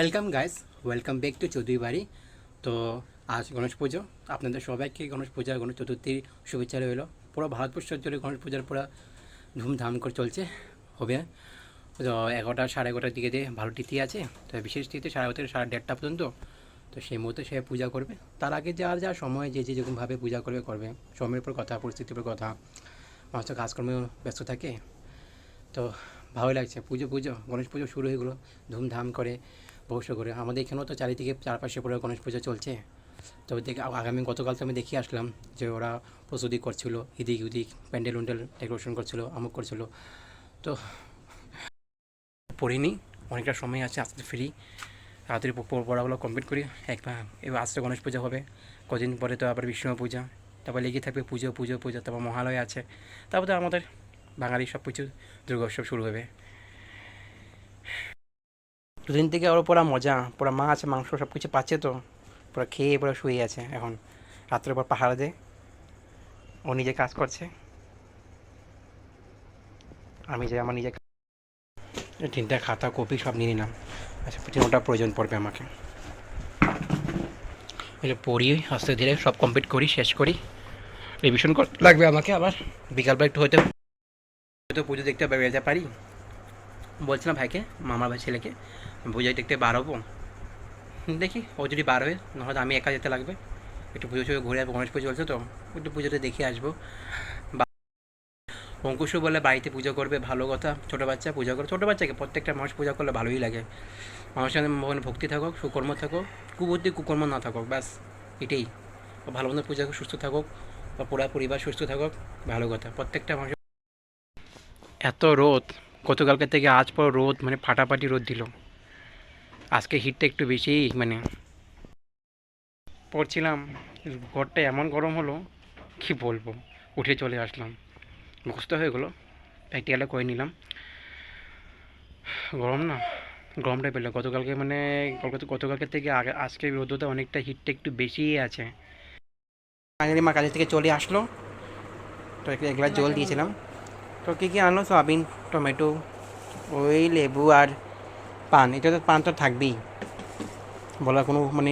Welcome guys welcome back to Chowdhury বাড়ি তো আজ গণেশ পুজো। আপনাদের সবাইকে গণেশ পূজা গণেশ চতুর্থীর শুভেচ্ছা রইল। পুরো ভারতবর্ষ জুড়ে গণেশ পূজার পুরো ধুমধাম করে চলছে, হবে। তো এগারোটা, সাড়ে এগারোটার দিকে দিয়ে ভালো তিথি আছে, তো বিশেষ তিথি সাড়ে এগারো থেকে সাড়ে দেড়টা পর্যন্ত। তো সেই মুহূর্তে সে পূজা করবে। তার আগে যার যা সময়, যে যে যেরকমভাবে পূজা করবে করবে। সময়ের উপর কথা, পরিস্থিতির উপর কথা। মানুষ তো কাজকর্মে ব্যস্ত থাকে। তো ভালোই লাগছে। পুজো পুজো, গণেশ পুজো শুরু হয়ে গেলো। ধুমধাম করে অবশ্য করে আমাদের এখানেও তো চারিদিকে চারপাশে পুরো গণেশ পুজো চলছে। তো দেখে আগামী গতকাল তো আমি দেখে আসলাম যে ওরা প্রস্তুতি করছিল ইদিক উদিক প্যান্ডেল উন্ডেল ডেকোরেশন করছিল আমুক করছিল। তো পড়িনি, অনেকটা সময় আছে, আজকে ফ্রি। রাত্রি পড়াগুলো কমপ্লিট করি, একবার এবার আসতে গণেশ পূজা হবে। কদিন পরে তো আবার বিষ্ণু পূজা। তারপর লেগে থাকবে পুজো পুজো পুজো, তারপর মহালয় আছে। তারপর তো আমাদের বাঙালি সব কিছু দুর্গোৎসব শুরু হবে। দুদিন থেকে ওর পুরো মজা, পুরো মাছ, মাংস সব কিছু পাচ্ছে তো। পুরো খেয়ে পুরো শুয়ে আছে এখন। রাত্রের পর পাহাড় দেয়। ও নিজে কাজ করছে। আমি যে আমার নিজে তিনটা খাতা, কপি সব নিয়ে নিলাম। আচ্ছা ওটা প্রয়োজন পড়বে আমাকে। এগুলো পড়ি, আস্তে ধীরে সব কমপ্লিট করি, শেষ করি। রিভিশন লাগবে আমাকে আবার। বিকালবেলা একটু হয়তো হয়তো পুজো দেখতে বেরোতে পারি। বলছিলাম ভাইকে, মামার ভাই ছেলেকে পুজো দেখতে বার হব, দেখি, ও যদি বার হয়, নাহলে আমি একা যেতে লাগবে। একটু পুজো টুজো ঘুরে আসব, গণেশ পুজো চলছে তো, একটু পুজোতে দেখে আসব। অঙ্কুশও বলে বাড়িতে পুজো করবে, ভালো কথা, ছোটো বাচ্চা পুজো করে ছোটো বাচ্চাকে প্রত্যেকটা মানুষ পূজা করলে ভালোই লাগে। মানুষের মনে ভক্তি থাকুক, সুকর্ম থাকুক, কুবুদ্ধি কুকর্ম না থাকুক, ব্যাস, এটাই। ভালো মন্দ পূজা সুস্থ থাকুক বা পুরা পরিবার সুস্থ থাকুক, ভালো কথা, প্রত্যেকটা মানুষ এত রোদ। গতকালকে থেকে আজ পর রোদ মানে ফাটাফাটি রোদ দিল। আজকে হিটটা একটু বেশি মানে পড়ছিলাম, ঘরটা এমন গরম হলো, কি বলব? উঠে চলে আসলাম। মুখস্থ হয়ে গেলো প্র্যাকটিক্যালে করে নিলাম। গরম না, গরমটা পেল গতকালকে মানে গতকালকে থেকে আগে আজকে রোদটা অনেকটা হিটটা একটু বেশিই আছে। মা কাজের থেকে চলে আসলো। তো এক গ্লাস জল দিয়েছিলাম। তো কী কী আনলো সয়াবিন টমেটো ওই লেবু আর পান। এটা তো পান তো থাকবেই। বলার কোনো মানে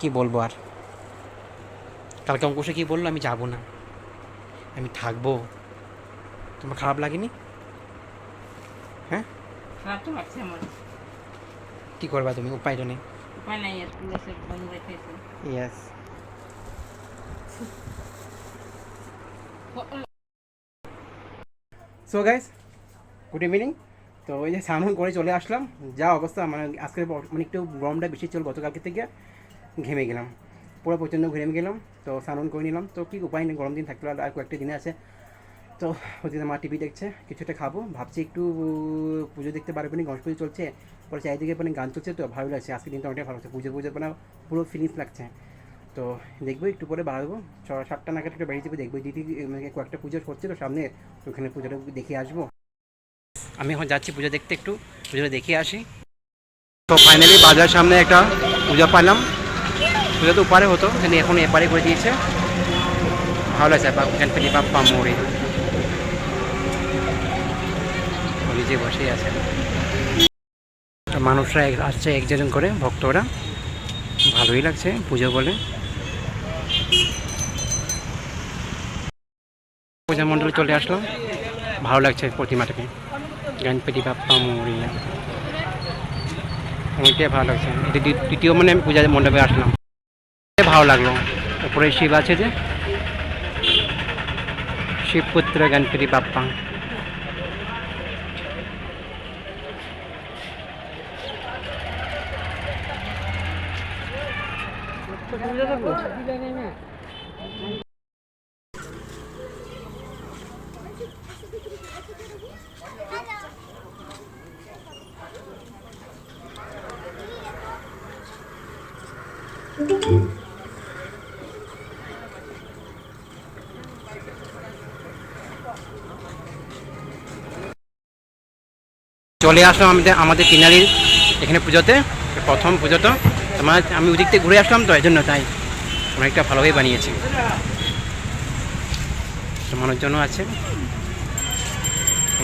কি বলব আর কালকে অঙ্কুশে কি বলল? আমি যাব না। আমি থাকব। তোমার খারাপ লাগেনি? হ্যাঁ খারাপ তো লাগছে আমার কী করবা তুমি? উপায় তো নেই। উপায় নাই yes so guys good evening তো ওই যে স্নান করে চলে আসলাম। যা অবস্থা মানে আজকে মানে একটু গরমটা বেশি ছিল গতকালকে থেকে, ঘেমে গেলাম। পুরো প্রচণ্ড ঘেমে গেলাম। তো স্নান করে নিলাম। তো কি উপায় নেই, গরম দিন থাকতে আর কয়েকটা দিনে আছে। তো ওদিকে মা টিভি দেখছে, কিছুটা খাব। ভাবছি একটু পুজো দেখতে পারবে না গণেশ পুজো চলছে। পরে চারিদিকে মানে গান চলছে তো ভালো লাগছে। আজকে দিনটা অনেকটা ভালো লাগছে। পুজো পুজো মানে পুরো ফিলিংস লাগছে। তো দেখব, একটু পরে বাড়াবো। ছ, সাতটা নাগাদ একটু বেরিয়ে যাব দেখব। দিদি মানে কয়েকটা পুজো হচ্ছে তো সামনে, তো ওখানে পুজোটা দেখে আসব। আমি এখন যাচ্ছি পুজো দেখতে একটু, পুজোটা দেখে আসি। তো ফাইনালি বাজার সামনে একটা পূজা পাইলাম। পুজো তো উপারে হতো, কিন্তু এখন এপারে করে দিয়েছে। ভালো লাগছে গণপতি বাপ্পা মোড়ে নিজে বসেই আছে। মানুষরা আসছে এক একজন করে, ভক্তরা। ভালোই লাগছে পুজো বলে। পূজা মণ্ডলে চলে আসলো ভালো লাগছে প্রতিমাটাকে গণপতি বাপ্পা মরিয়া। অনেকটাই ভালো লাগছে। দ্বিতীয় মানে আমি পূজা মণ্ডপে আসলাম। ভালো লাগল। উপরে শিব আছে যে। শিবপুত্র গণপতি বাপ্পা। চলে আসলাম আমাদের আমাদের কিনারির এখানে পুজোতে, প্রথম পুজো তো তোমার আমি ওদিক থেকে ঘুরে আসলাম তো, এই জন্য তাই অনেকটা ভালোভাবে বানিয়েছি। মানুষজনও আছে।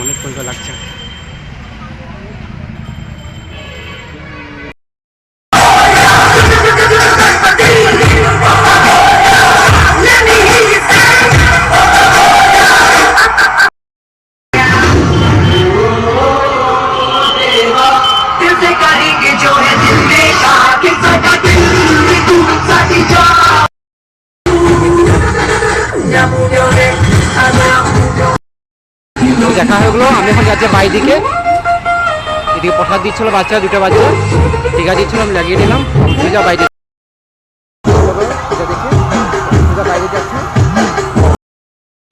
অনেক সুন্দর লাগছে। দেখা হয়ে গেলো। আমি এখন যাচ্ছি বাড়ি দিকে এদিকে প্রসাদ দিচ্ছিল বাচ্চা, দুটো বাচ্চা। টিকা দিচ্ছিল, আমি লাগিয়ে নিলাম পূজা বাইরে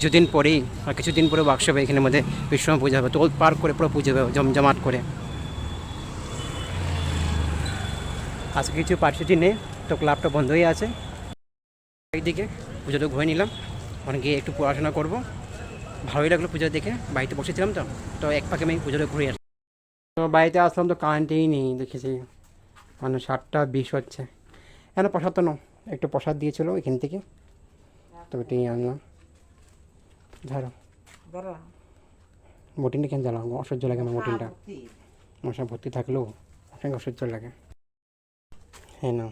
কিছুদিন পরেই, আর কিছুদিন পরে ওয়ার্কশপ এখানের মধ্যে বিশ্বমা পূজা হবে। তো পার করে পুরো পুজো হবে জমজমাট করে। আজকে কিছু পার্টিসিটি নেই, তো ক্লাবটা বন্ধই আছে। এইদিকে পুজোটা ঘুরে নিলাম। ওখানে গিয়ে একটু পড়াশোনা করব। ভালোই লাগল পুজো দেখে বাড়িতে বসেছিলাম তো তো এক পাকে আমি পুজোটা ঘুরে আসলাম তো বাড়িতে আসলাম তো কারেন্টেই নেই দেখেছি। মানে সাতটা বিশ হচ্ছে। কেন প্রসাদ তো নাও একটু প্রসাদ দিয়েছিল এখান থেকে। তো এটাই আনলাম। ধরো। মোটিনটা কেন জ্বালাও অসহ্য লাগে আমার মোটিনটা মশা ভর্তি। থাকলেও অনেক অসহ্য লাগে। হ্যাঁ না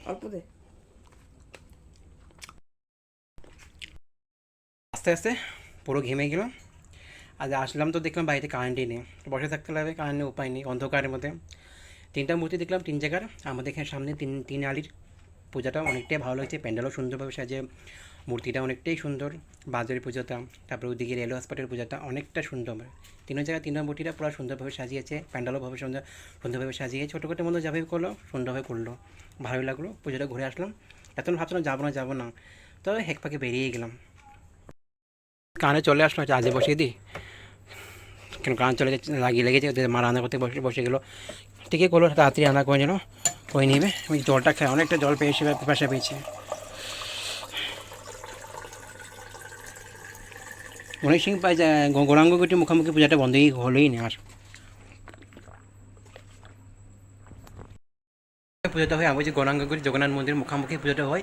আস্তে আস্তে। পুরো ঘেমে গেলাম আজ আসলাম তো দেখলাম বাড়িতে কারেন্টই নেই। বসে থাকতে লাগবে কারেন্টের উপায় নেই, অন্ধকারের মধ্যে। তিনটা মূর্তি দেখলাম, তিন জায়গার। আমাদের এখানে সামনে তিন তিন আলির পূজাটা অনেকটাই ভালো লাগছে। প্যান্ডেলও সুন্দরভাবে সাজে, মূর্তিটা অনেকটাই সুন্দর, বাজারের পুজোটা। তারপরে ওইদিকে রেল হসপিটালের পূজাটা অনেকটা সুন্দর। তিনও জায়গায় তিনটা মূর্তিটা পুরো সুন্দরভাবে সাজিয়েছে, প্যান্ডেলও ভাবে সুন্দর, সুন্দরভাবে সাজিয়ে ছোটো ছোটোখাটো মতো যাবে করল সুন্দরভাবে করল। ভালোই লাগল, পুজোটা ঘুরে আসলাম। এত ভাবছিলাম যাব না যাব না। তো হেক পাকে বেরিয়ে গেলাম। কানে চলে আসলো আজে বসিয়ে দিই। কেন কান চলে লাগিয়ে লেগেছে মা রান্না করতে বসে বসে গেলো। ঠিকই করল, তাড়াতাড়ি রান্না করে নিল করে নিবে। ওই জলটা খায় অনেকটা জল পেয়েছে পিপাসা পেয়েছে। অনেক সিং পাই যায় গৌরাঙ্গগুটি মুখোমুখি পূজাটা বন্ধই হলোই না আর। পুজোটা হয়, আমি যে গৌরাঙ্গগুটি জগন্নাথ মন্দির মুখোমুখি পুজোটা হয়,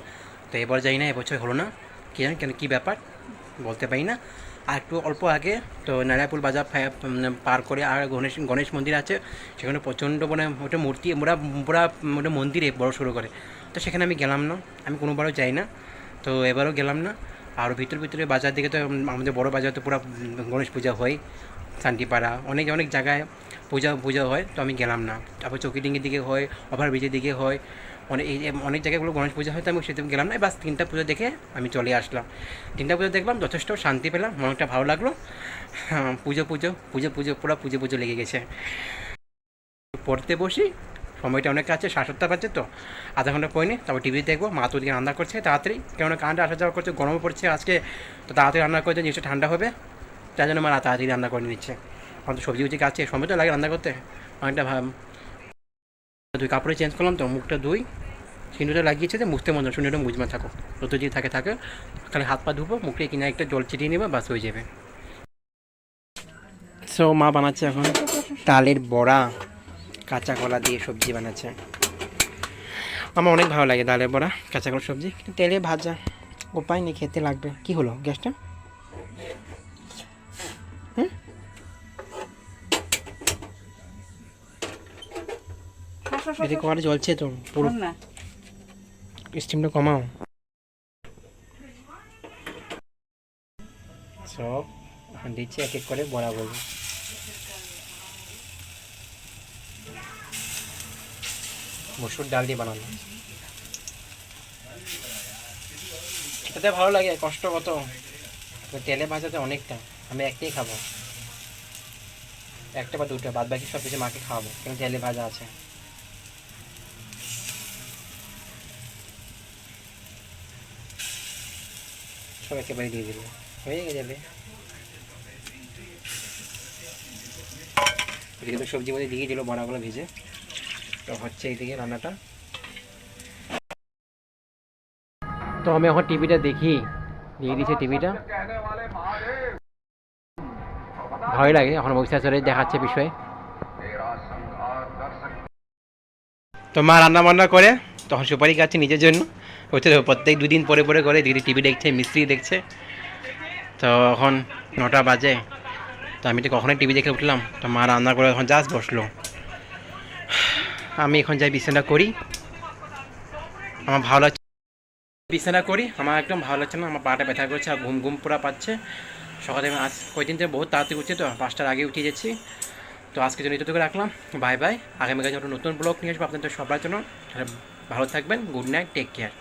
তো এবার যাই না, এবছর হলো না। কি জানি কেন, কী ব্যাপার? বলতে পারি না। আর একটু অল্প আগে তো নারায়পুর বাজার পার করে আর গণেশ গণেশ মন্দির আছে। সেখানে প্রচণ্ড মানে ওটা মূর্তি ওরা পুরা ওটা মন্দিরে বড় শুরু করে। তো সেখানে আমি গেলাম না। আমি কোনোবারও যাই না। তো এবারও গেলাম না। আর ভিতর ভিতরে বাজার দিকে তো আমাদের বড় বাজার তো পুরো গণেশ পূজা হয়। শান্তিপাড়া অনেক অনেক জায়গায় পূজা পূজা হয়। তো আমি গেলাম না। তারপর চৌকিডিঙ্গির দিকে হয়, ওভারব্রিজের দিকে হয়। অনেক এই অনেক জায়গাগুলো গণেশ পূজা হয় তো আমি সেদিন গেলাম না বাস তিনটা পুজো দেখে আমি চলে আসলাম। তিনটা পুজো দেখলাম যথেষ্ট শান্তি পেলাম মনটা ভালো লাগল। হ্যাঁ, পুজো পুজো পুজো পুজো পুরো পুজো পুজো লেগে গেছে। পড়তে বসি সময়টা অনেক আছে সাড়ে সাতটা বাজছে তো আধা ঘণ্টা পরে তারপর টিভি দেখব মা তো ওদিকে রান্না করছে তাড়াতাড়ি কেননা কারেন্ট আসা যাওয়া করছে গরমও পড়ছে আজকে তো তাড়াতাড়ি রান্না করছে জিনিসটা ঠান্ডা হবে তাই জন্য মা তাড়াতাড়ি রান্না করে নিচ্ছে। তো সবজি উজি কাছে সময় তো লাগে রান্না করতে অনেকটা দুই কাপড়ে চেঞ্জ করলাম, তো মুখটা ধুই। সিঁদুরটা লাগিয়েছে যে মুছতে মনে শুনে মুজমা থাকো যত যদি থাকে থাকে। খালি হাত পা ধুবো, মুখে কিনে একটা জল ছিটিয়ে নেবে, বাস হয়ে যাবে। সো মা বানাচ্ছে এখন তালের বড়া, কাঁচা কলা দিয়ে সবজি বানাচ্ছে। আমার অনেক ভালো লাগে ডালের বড়া, কাঁচা কলা সবজি তেলে ভাজা, উপায় নেই, খেতে লাগবে। কি হলো গ্যাসটা? জ্বলছে তো পুরো স্টিমটা কমাও। সব দিচ্ছি এক এক করে বড়া বলব। মসুর ডাল দিয়ে বানানো খেতে ভালো লাগে কষ্ট কত? তেলে ভাজাতে অনেকটা আমি একটাই খাব। একটা বা দুটো বাদ বাকি সব কিছু মাকে খাওয়াবো কিন্তু তেলে ভাজা আছে? সব একেবারে দিয়ে দিল। হয়ে যাবে। এদিকে তো সবজি মধ্যে দিয়ে দিল বড়াগুলো ভেজে। তো হচ্ছে এইদিকে রান্নাটা। তো আমি এখন টিভিটা দেখি। দিয়ে দিচ্ছে টিভিটা। ভয় লাগে, এখন আসলে দেখাচ্ছে বিষয়ে। তো মা রান্না বান্না করে, তখন সুপারি খাচ্ছে নিজের জন্য। হচ্ছে তো প্রত্যেক দুদিন পরে পরে করে দিদি টিভি দেখছে, মিস্ত্রি দেখছে। তো এখন নটা বাজে। তো আমি তো কখনোই টিভি দেখে উঠলাম। তো মা রান্না করে এখন জাস্ট বসল। আমি এখন যাই বিছানা করি। আমার ভালো লাগছে বিছানা করি। আমার একদম ভালো লাগছে না। আমার পাটা ব্যথা করছে আর ঘুম ঘুম পুরা পাচ্ছে। সকালে আমি আজ কয়েকদিন থেকে বহুত তাড়াতাড়ি উঠছি তো। পাঁচটার আগে উঠে যাচ্ছি তো আজকে জন্য এতটুকু রাখলাম। Bye bye. আগামীকাল যখন নতুন ব্লগ নিয়ে আসব আপনাদের সবার জন্য। ভালো থাকবেন। Good night. Take care.